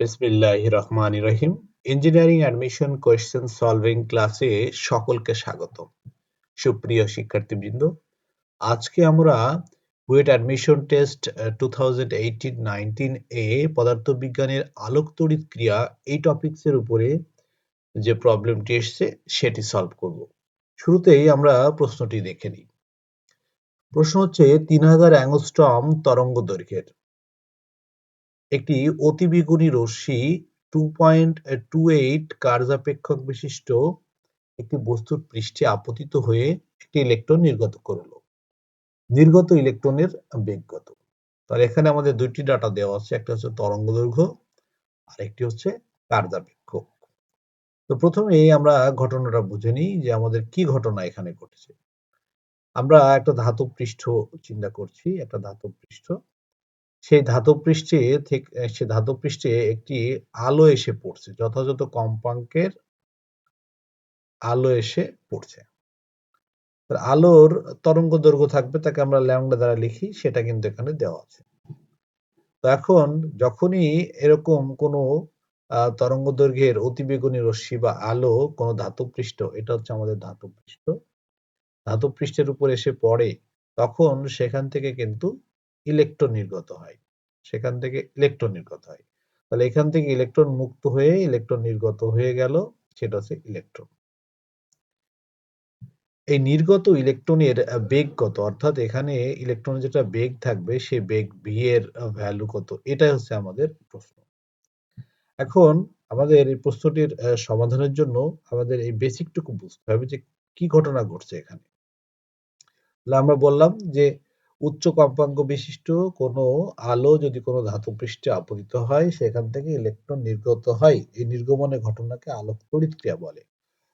বিসমিল্লাহ রহিম engineering admission question solving ক্লাসে সকলকে স্বাগত সুপ্রিয় শিক্ষার্থীবৃন্দ, আজকে আমরা BUET admission test two thousand eighteen এ পদার্থবিজ্ঞানের আলোক তড়িৎ ক্রিয়া এই টপিক্সের উপরে যে প্রবলেমটি এসছে, সেটি সলভ করব। শুরুতেই আমরা প্রশ্নটি দেখে নিই। প্রশ্ন হচ্ছে, তিন হাজার অ্যাংস্ট্রম তরঙ্গ দৈর্ঘ্যের। একটি অতিবেগুনী রশ্মি টু পয়েন্ট টু এইট কার্যাপেক্ষক বিশিষ্ট একটি বস্তুর পৃষ্ঠে আপতিত হয়ে একটি ইলেকট্রন নির্গত করল। নির্গত ইলেকট্রনের বেগগত। তাহলে এখানে আমাদের দুইটি ডাটা দেওয়া আছে, একটা হচ্ছে তরঙ্গ দৈর্ঘ্য আর একটি হচ্ছে কার্যাপেক্ষক। তো প্রথমে আমরা ঘটনাটা বুঝে নিই যে আমাদের কি ঘটনা এখানে ঘটেছে। আমরা একটা ধাতব পৃষ্ঠ চিন্তা করছি, একটা ধাতব পৃষ্ঠ। সেই ধাতব পৃষ্ঠে থেকে সে ধাতব পৃষ্ঠে একটি আলো এসে পড়ছে, যথাযথ কম্পাঙ্কের আলো এসে পড়ছে। আলোর তরঙ্গ দৈর্ঘ্য থাকবে, তাকে আমরা ল্যামডা দ্বারা লিখি, সেটা কিন্তু এখানে দেওয়া আছে। তো এখন যখনই এরকম কোনো তরঙ্গ দৈর্ঘ্যের অতিবেগুনী রশ্মি বা আলো কোনো ধাতব পৃষ্ঠ, এটা হচ্ছে আমাদের ধাতব পৃষ্ঠ, ধাতব পৃষ্ঠের উপর এসে পড়ে, তখন সেখান থেকে কিন্তু ইলেকট্রন নির্গত হয়। সেখান থেকে ইলেকট্রন নির্গত হয়। তাহলে এখান থেকে ইলেকট্রন মুক্ত হয়ে ইলেকট্রন নির্গত হয়ে গেল, সেটা হচ্ছে ইলেকট্রন। এই নির্গত ইলেকট্রনের বেগ কত? অর্থাৎ এখানে ইলেকট্রনের যেটা বেগ থাকবে, সে বেগ ভি এর ভ্যালু কত? এটাই হচ্ছে আমাদের প্রশ্ন। এখন আমাদের এই প্রশ্নটির সমাধানের জন্য আমাদের এই বেসিকটুকু বুঝতে হবে যে কি ঘটনা ঘটছে এখানে। আমরা বললাম যে উচ্চ কম্পাঙ্ক বিশিষ্ট কোনো আলো যদি কোনো ধাতু পৃষ্ঠে আপতিত হয়, সেখান থেকে ইলেকট্রন নির্গত হয়। এই নির্গমনের ঘটনাকে আলোক তড়িৎ ক্রিয়া বলে।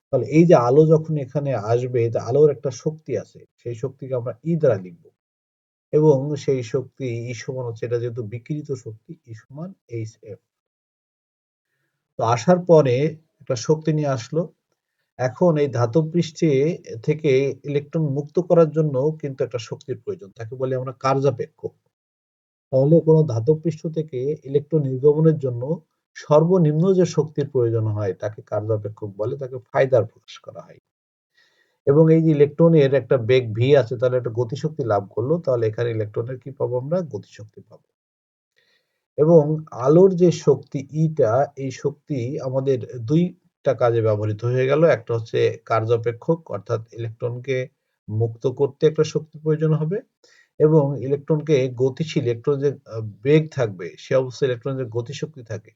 তাহলে এই যে আলো যখন এখানে আসবে আলোর একটা শক্তি আছে। সেই শক্তিকে আমরা ই দ্বারা লিখব। এবং সেই শক্তি ই সমান হচ্ছে, এটা যেহেতু বিকৃত শক্তি, ই সমান এইচ এফ তো আসার পরে একটা শক্তি নিয়ে আসলো। এখন এই ধাতব পৃষ্ঠে থেকে ইলেকট্রন মুক্ত করার জন্য কিন্তু একটা শক্তির প্রয়োজন, তাকে বলে আমরা কার্যাপেক্ষক তাহলে কোনো ধাতব পৃষ্ঠ থেকে ইলেকট্রন নির্গমনের জন্য সর্বনিম্ন যে শক্তির প্রয়োজন হয়, তাকে কার্যাপেক্ষক বলে, তাকে ফায়দার প্রকাশ করা হয়। এবং এই যে ইলেকট্রনের একটা বেগ ভি আছে, তাহলে একটা গতিশক্তি লাভ করল, তাহলে এখানে ইলেকট্রনের কি পাবো আমরা? গতিশক্তি পাবো। এবং আলোর যে শক্তি ইটা এই শক্তি আমাদের দুই একটা কাজে ব্যবহৃত হয়ে গেল। একটা হচ্ছে কার্যাপেক্ষক, অর্থাৎ ইলেকট্রনকে মুক্ত করতে একটা শক্তি প্রয়োজন হবে এবং ইলেকট্রনকে গতিশীল, ইলেকট্রন যে বেগ থাকবে, সে অবস্থায় ইলেকট্রনের গতিশক্তি থাকে,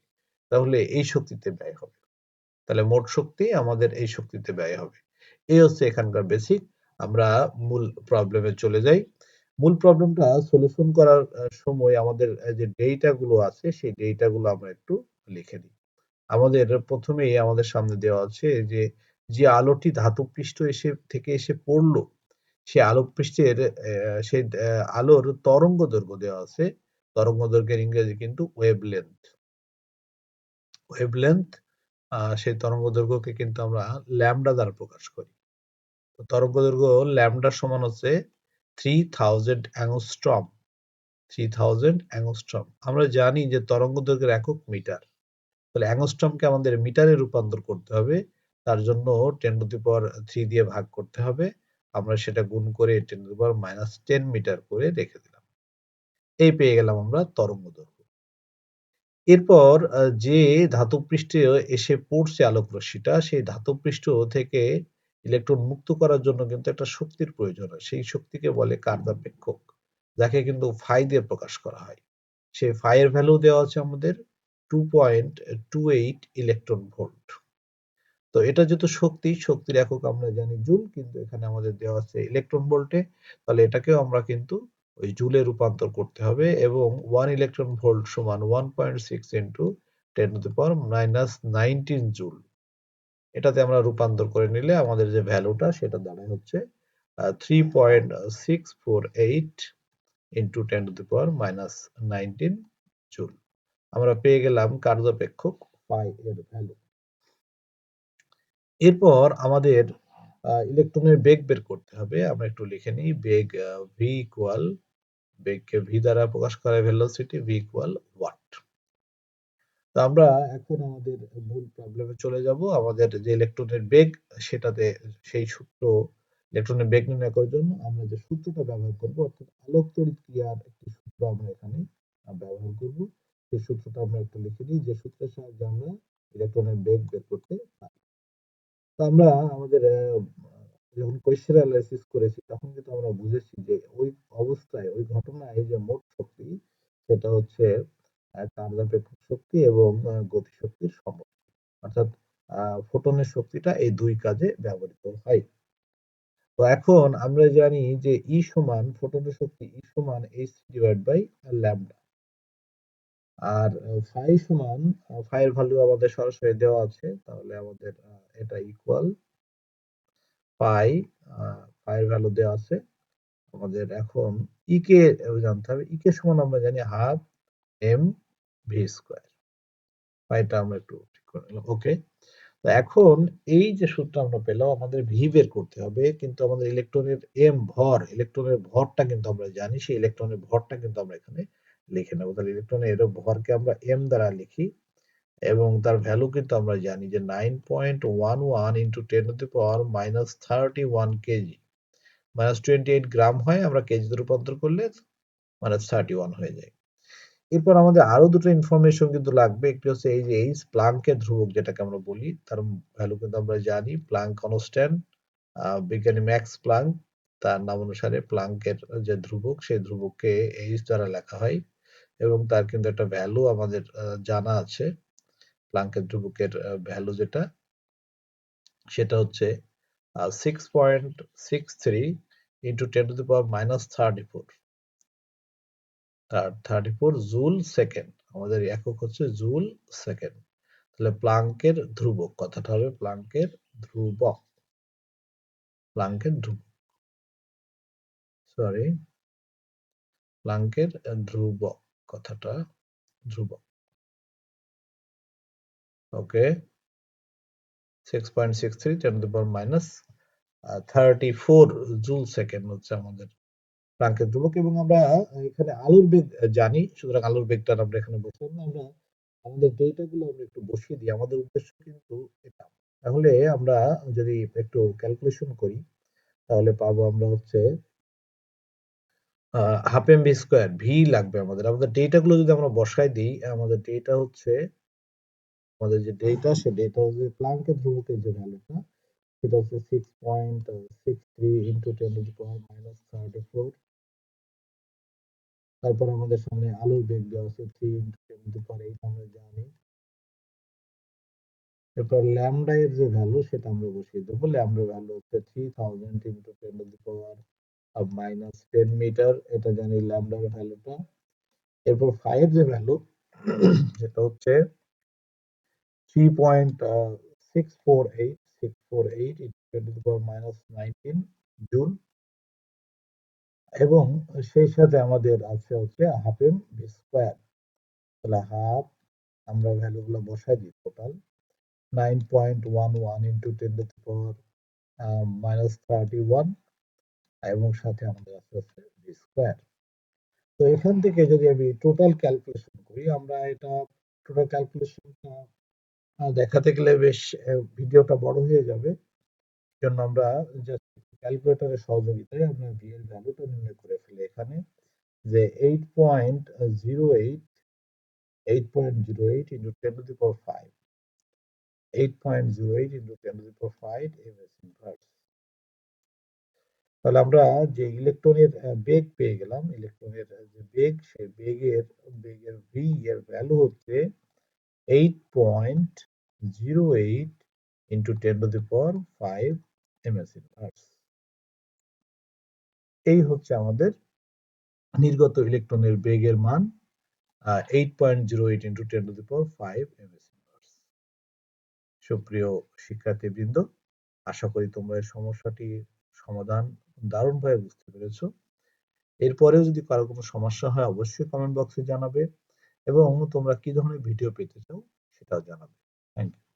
তাহলে এই শক্তিতে ব্যয় হবে। তাহলে মোট শক্তি আমাদের এই শক্তিতে ব্যয় হবে। এই হচ্ছে এখানকার বেসিক আমরা মূল প্রবলেমে চলে যাই। মূল প্রবলেমটা সলিউশন করার সময় আমাদের যে ডেটা গুলো আছে, সেই ডেটা গুলো আমরা একটু লিখে নিই। আমাদের প্রথমেই আমাদের সামনে দেওয়া আছে যে যে আলোটি ধাতু পৃষ্ঠ এসে থেকে এসে পড়ল, সে আলোক পৃষ্ঠের সেই আলোর তরঙ্গ দৈর্ঘ্য দেওয়া আছে। তরঙ্গ দৈর্ঘ্যের ইংরেজি কিন্তু ওয়েব লেন্থ ওয়েব লেন্থ সেই তরঙ্গ দৈর্ঘ্যকে কিন্তু আমরা ল্যামডা দ্বারা প্রকাশ করি। তরঙ্গ দৈর্ঘ্য ল্যামডার সমান হচ্ছে three thousand angstrom three thousand angstrom আমরা জানি যে তরঙ্গ দৈর্ঘ্যের একক মিটার। তাহলে অ্যাংস্ট্রমকে আমাদের মিটারে রূপান্তর করতে হবে। তার জন্য ten to the power three দিয়ে ভাগ করতে হবে। আমরা সেটা গুণ করে ten to the power minus ten metre করে রেখে দিলাম। এই পেয়ে গেলাম আমরা তরঙ্গ দৈর্ঘ্য। এরপর যে ধাতব পৃষ্ঠে এসে পড়ছে আলোক রশ্মিটা সেই ধাতব পৃষ্ঠ থেকে ইলেকট্রন মুক্ত করার জন্য কিন্তু একটা শক্তির প্রয়োজন হয়। সেই শক্তিকে বলে কার্যাপেক্ষক যাকে কিন্তু ফাই দিয়ে প্রকাশ করা হয়। সেই ফাইয়ের ভ্যালু দেওয়া আছে আমাদের। Two point two eight electron volt তো এটা যেহেতু শক্তি, শক্তির একক আমরা জানি জুল, কিন্তু এখানে আমাদের দেওয়া আছে ইলেকট্রন ভোল্টে তাহলে এটাকেও আমরা কিন্তু ওই জুলে রূপান্তর করতে হবে এবং ওয়ান ইলেকট্রন ভোল্ট সমান one point six into ten to power minus nineteen joule. এটাতে আমরা রূপান্তর করে নিলে আমাদের যে ভ্যালুটা সেটা দাঁড়ায় হচ্ছে three point six four eight into ten to the power minus nineteen joule. আমরা পেয়ে গেলাম কার্যপেক্ষক পাই এর ভ্যালু এরপর আমাদের ইলেকট্রনের বেগ বের করতে হবে। আমরা একটু লিখে নিই, বেগ ভি ইকুয়াল বেগকে ভি দ্বারা প্রকাশ করা ভেলোসিটি ভি ইকুয়াল ওয়াট তো আমরা এখন আমাদের মূল প্রবলেমে চলে যাব। আমাদের যে ইলেকট্রনের বেগ, সেটাতে সেই সূত্র ইলেকট্রনের বেগ নির্ণয় করার জন্য আমরা যে সূত্রটা ব্যবহার করব, অর্থাৎ আলোক তড়িৎ ক্রিয়ার একটি সূত্র আমরা এখানে ব্যবহার করব। সেই সূত্রটা আমরা একটু লিখে দিই, যে সূত্রের সাহায্যে আমরা ইলেকট্রনের বেগ বের করতে পারি। তো আমরা আমাদের যখন কোয়েশ্চেন অ্যানালাইসিস করেছি, তখন কিন্তু আমরা বুঝেছি যে ওই অবস্থায়, ওই ঘটনায় যে মোট শক্তি, সেটা হচ্ছে চার্জাপেক্ষক শক্তি এবং গতিশক্তির সমষ্টি। অর্থাৎ ফোটনের শক্তিটা এই দুই কাজে ব্যবহৃত হয়। তো এখন আমরা জানি যে ই e সমান, ফোটনের শক্তি ই e সমান এইচ ডিভাইড বাই ল্যামডা আর ফাই সমান ফাই এর ভ্যালু আমাদের সরাসরি দেওয়া আছে, তাহলে আমাদের এটা ইকুয়াল পাই পাই এর ভ্যালু দেওয়া আছে। আমাদের এখন ই e কে জানতে হবে ই কে সমান আমরা জানি হাফ এম ভি স্কোয়ার পাইটা আমরা একটু ঠিক করে নিলাম ওকে তো এখন এই যে সূত্র আমরা পেলাম, আমাদের ভি বের করতে হবে, কিন্তু আমাদের ইলেকট্রনের এম ভর ইলেকট্রনের ভরটা কিন্তু আমরা জানি, সেই ইলেকট্রনের ভরটা কিন্তু আমরা এখানে লিখে নেব। তাহলে ইলেকট্রনের ভরকে আমরা এম দ্বারা লিখি এবং তার ভ্যালু কিন্তু আমরা জানি যে nine point one one into ten to power minus thirty one kg minus twenty eight gram হয়, আমরা কেজিতে রূপান্তর করলে মাইনাস থার্টি ওয়ান হয়ে যায়। এরপর আমাদের আরও দুটো ইনফরমেশন কিন্তু লাগবে। একটি হচ্ছে এই যে এইচ প্লাঙ্কের ধ্রুবক যেটাকে আমরা বলি, তার ভ্যালু কিন্তু আমরা জানি প্লাঙ্ক কনস্ট্যান্ট বিজ্ঞানী ম্যাক্স প্লাঙ্ক তার নাম অনুসারে প্লাঙ্কের যে ধ্রুবক, সেই ধ্রুবককে এইচ দ্বারা লেখা হয়। এবং তার কিন্তু একটা ভ্যালু আমাদের জানা আছে। প্লাঙ্কের ধ্রুবকের ভ্যালু যেটা, সেটা হচ্ছে six point six three into ten to the power minus thirty four thirty four joule second আমাদের একক হচ্ছে জুল সেকেন্ড তাহলে প্লাঙ্কের ধ্রুবক কথাটা হবে প্লাঙ্কের ধ্রুবক প্লাঙ্কের ধ্রুবক সরি প্লাঙ্কের ধ্রুবক কথাটা ধ্রুবক। Okay six point six three ten to power minus thirty four joule second হচ্ছে আমাদের প্রাঙ্কের ধ্রুবক এবং আমরা এখানে আলুর বেগ জানি, সুতরাং আলুর বেগটা আমরা এখানে বসলাম না আমরা আমাদের ডেটা গুলো আমরা একটু বসিয়ে দিই। আমাদের উদ্দেশ্য কিন্তু এটা। তাহলে আমরা যদি একটু ক্যালকুলেশন করি, তাহলে পাবো আমরা হচ্ছে half m b square v লাগবে আমাদের। আমাদের ডেটা গুলো যদি আমরা বসাই দিই, আমাদের ডেটা হচ্ছে, আমাদের যে ডেটা সে ডেটা হচ্ছে প্লাঙ্কের ধ্রুবকের যে ভ্যালুটা সেটা হচ্ছে six point six three into ten to power minus thirty four তারপর আমাদের সামনে আলোর বেগ দেওয়া আছে three into ten to power eight আমরা জানি। এরপর ল্যামডা এর যে ভ্যালু সেটা আমরা বসিয়ে দেবো। ল্যামডার ভ্যালু হচ্ছে three thousand into ten to the minus ten metre এটা জানি ল্যামডার ভ্যালুটা এরপর ফাইভ যে ভ্যালু সেটা হচ্ছে three point six four eight six four eight minus nineteen joule এবং সেই সাথে আমাদের আছে হচ্ছে হাফ এম স্কোয়ার তাহলে হাফ আমরা ভ্যালুগুলো বসাই দিই total nine point one one into ten to power minus thirty one এবং সাথে আমাদের আছে হচ্ছে ভি স্কোয়ার তো এখান থেকে যদি আমি টোটাল ক্যালকুলেশন করি, আমরা এটা টোটাল ক্যালকুলেশনটা দেখাতে গেলে বেশ ভিডিওটা বড় হয়ে যাবে। জন্য আমরা জাস্ট ক্যালকুলেটরের সহযোগিতায় আমরা ভি এর ভ্যালুটা নির্ণয় করে ফেলি এখানে, যে eight point zero eight eight point zero eight into ten to the power five eight point zero তাহলে আমরা যে ইলেকট্রনের বেগ পেয়ে গেলাম ইলেকট্রনের যে বেগ, সেই বেগের বেগের ভি এর ভ্যালু হচ্ছে eight point zero eight into ten to the power five m s inverse এই হচ্ছে আমাদের নির্গত ইলেকট্রনের বেগের মান eight point zero eight into ten to the power five m s inverse সুপ্রিয় শিক্ষার্থীবৃন্দ, আশা করি তোমরা এই সমস্যাটি সমাধান দারুণভাবে বুঝতে পেরেছ। এরপরেও যদি কারও কোনো সমস্যা হয়, অবশ্যই কমেন্ট বক্সে জানাবে এবং তোমরা কি ধরনের ভিডিও পেতে চাও, সেটাও জানাবে। Thank you